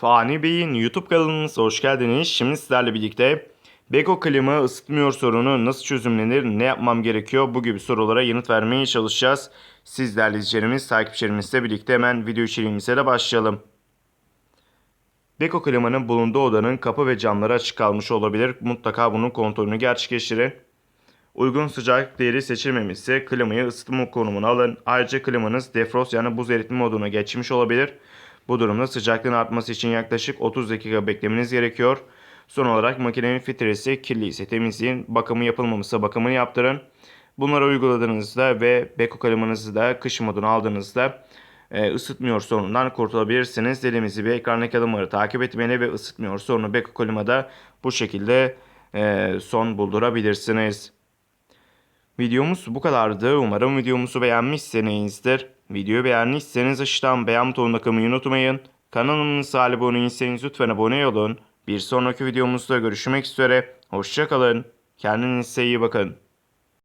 Fani Bey'in YouTube kanalımıza hoş geldiniz. Şimdi sizlerle birlikte Beko klima ısıtmıyor sorunu nasıl çözümlenir, ne yapmam gerekiyor bu gibi sorulara yanıt vermeye çalışacağız. Sizlerle izleyicilerimiz, takipçilerimizle birlikte hemen video içeriğimize de başlayalım. Beko klimanın bulunduğu odanın kapı ve camları açık kalmış olabilir. Mutlaka bunun kontrolünü gerçekleştirin. Uygun sıcaklık değeri seçilmemişse klimayı ısıtma konumuna alın. Ayrıca klimanız defrost yani buz eritme moduna geçmiş olabilir. Bu durumda sıcaklığın artması için yaklaşık 30 dakika beklemeniz gerekiyor. Son olarak makinenin filtresi kirli ise temizleyin. Bakımı yapılmamışsa bakımını yaptırın. Bunları uyguladığınızda ve Beko klimanızı da kış moduna aldığınızda e, ısıtmıyor sorunundan kurtulabilirsiniz. Dediğimiz gibi ekrandaki adımları takip etmeli ve ısıtmıyor sorunu Beko klimada bu şekilde e, son buldurabilirsiniz. Videomuz bu kadardı. Umarım videomuzu beğenmişsinizdir. Videoyu beğendiyseniz aşağıdan beğen butonuna kılmayı unutmayın. Kanalımıza abone değilseniz lütfen abone olun. Bir sonraki videomuzda görüşmek üzere. Hoşçakalın. Kendinize iyi bakın.